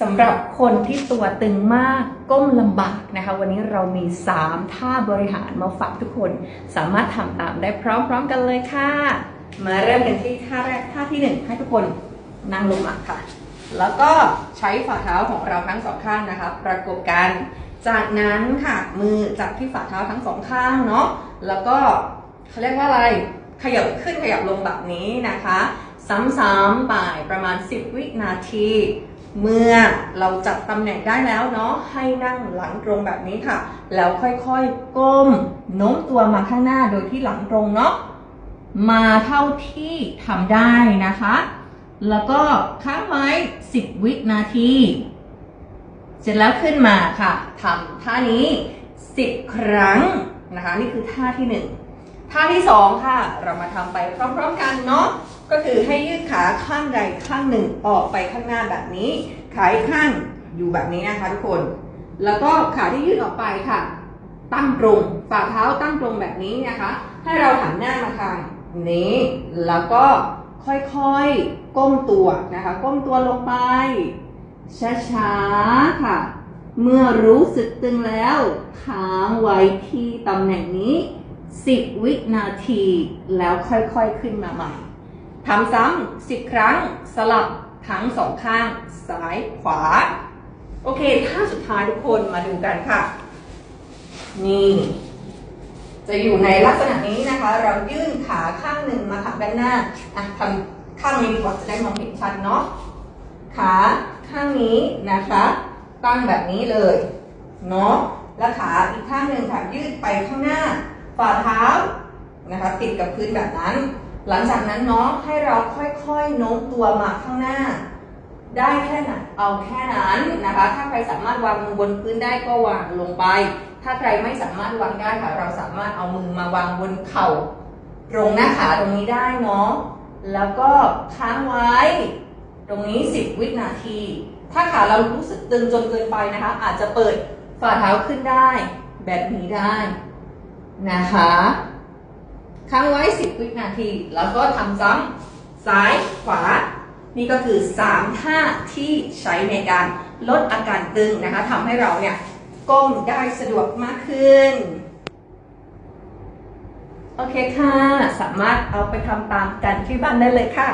สำหรับคนที่ตัวตึงมากก้มลำบากนะคะ วันนี้เรามี 3 ท่าบริหารมาฝากทุกคน สามารถทำตามได้พร้อมๆกันเลยค่ะ มาเริ่มกันที่ท่าแรกท่าที่หนึ่งให้ทุกคนนั่งลงมาค่ะ แล้วก็ใช้ฝ่าเท้าของเราทั้งสองข้างนะคะ ประกบกัน จากนั้นค่ะมือจับที่ฝ่าเท้าทั้งสองข้างเนาะแล้วก็เขาเรียกว่าอะไรขยับขึ้นขยับลงแบบนี้นะคะ ซ้ำๆไปประมาณ 10 วินาที เมื่อเราจับตำแหน่งได้แล้วเนาะให้นั่งหลังตรงแบบนี้ค่ะ แล้วค่อยๆก้มโน้มตัวมาข้างหน้าโดยที่หลังตรงเนาะมาเท่าที่ทำได้นะคะ แล้วก็ค้างไว้ 10 วินาที เสร็จแล้วขึ้นมาค่ะทำท่านี้ 10 ครั้งนะคะ นี่คือท่าที่ 1 ท่าที่ 2 ค่ะ เรามาทำไปพร้อมๆกันเนาะ ก็คือให้ยืดขาข้างใดข้างหนึ่งออกไปข้างหน้าแบบนี้ขาอีกข้างอยู่แบบนี้นะคะทุกคน แล้วก็ขาที่ยืดออกไปค่ะ ตั้งตรงฝ่าเท้าตั้งตรงแบบนี้นะคะ ให้เราหันหน้ามาทางนี้แล้วก็ค่อยๆก้มตัวนะคะ ก้มตัวลงไป ช้าๆค่ะ เมื่อรู้สึกตึงแล้วค้างไว้ที่ตำแหน่งนี้ 10 วินาทีแล้วค่อยๆขึ้นมาใหม่ ทำซ้ำ10ครั้งสลับทั้งสองข้างซ้ายขวา โอเคท่าสุดท้ายทุกคนมาดูกันค่ะ นี่ จะอยู่ในลักษณะนี้นะคะ เรายื่นขาข้างหนึ่งมาทางด้านหน้าอะทำข้างนี้ดีกว่าจะได้มองเห็นชัดเนาะขาข้างนี้นะคะ ตั้งแบบนี้เลยเนาะแล้วขาอีกข้างหนึ่งค่ะยืดไปข้างหน้าฝ่าเท้านะคะ ติดกับพื้นแบบนั้น หลังจากนั้นเนาะให้เราค่อยๆโน้มตัวมาข้างหน้า ได้แค่ไหนเอาแค่นั้นนะคะ ถ้าใครสามารถวางมือบนพื้นได้ก็วางลงไป ถ้าใครไม่สามารถวางได้ค่ะ เราสามารถเอามือมาวางบนเข่า ตรงหน้าขาตรงนี้ได้เนาะแล้วก็ค้างไว้ ตรงนี้ 10 วินาที ถ้าขาเรารู้สึกตึงจนเกินไปนะคะ อาจจะเปิดฝ่าเท้าขึ้นได้ แบบนี้ได้นะคะ ค้างไว้ 10 วินาที แล้วก็ทำซ้ำซ้ายขวา นี่ก็คือ 3 ท่าที่ใช้ในการลดอาการตึงนะคะทำให้เราเนี่ยก้มได้สะดวกมากขึ้น โอเคค่ะ สามารถเอาไปทำตามกันที่บ้านได้เลยค่ะ